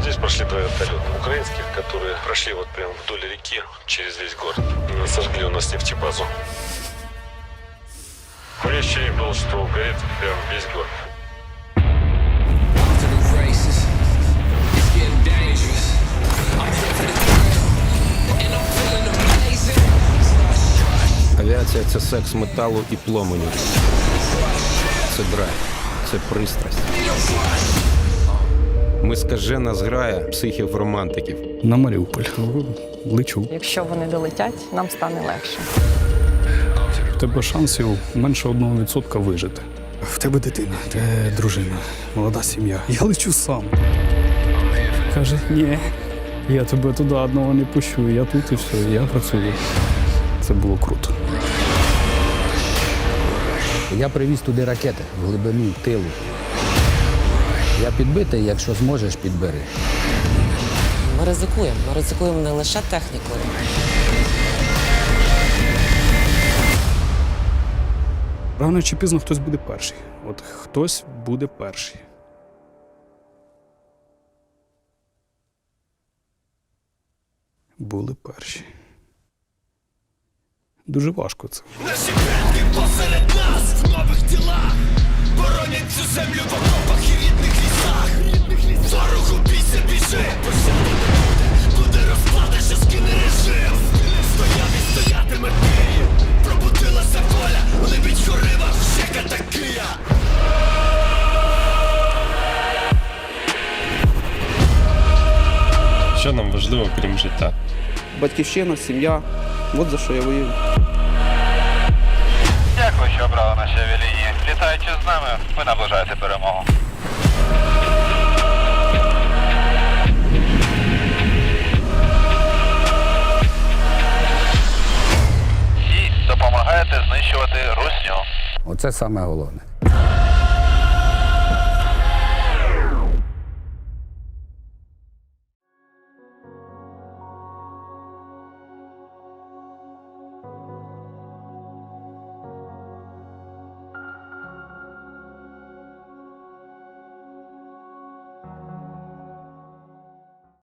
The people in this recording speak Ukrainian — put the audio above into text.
Здесь прошли два вертолета украинских, которые прошли вот прям вдоль реки через весь город. Сожгли у нас нефтебазу. У меня ощущение было, что горит прям весь город. Авіація це секс металу і пломеню. Це драйв, це пристрасть. Ми скажена зграя психів-романтиків. На Маріуполь. Лечу. Якщо вони долетять, нам стане легше. В тебе шансів менше одного відсотка вижити. В тебе дитина, де дружина, молода сім'я. Я лечу сам. Каже, ні, я тебе туди одного не пущу. Я тут і все, я працюю. Це було круто. Я привіз туди ракети в глибину тилу. Я підбитий, якщо зможеш, підбери. Ми ризикуємо. Ми ризикуємо не лише технікою. Рано чи пізно хтось буде перший. От хтось буде перший. Були перші. Дуже важко це. Наші предки посеред нас в нових тілах Що нам важливо, крім життя? батьківщина, сім'я. От за що я воюю. Дякую, що обрали наші авіалінії. Літаючи з нами, ви наближаєте перемогу. Всі допомагаєте знищувати русню. Оце саме головне.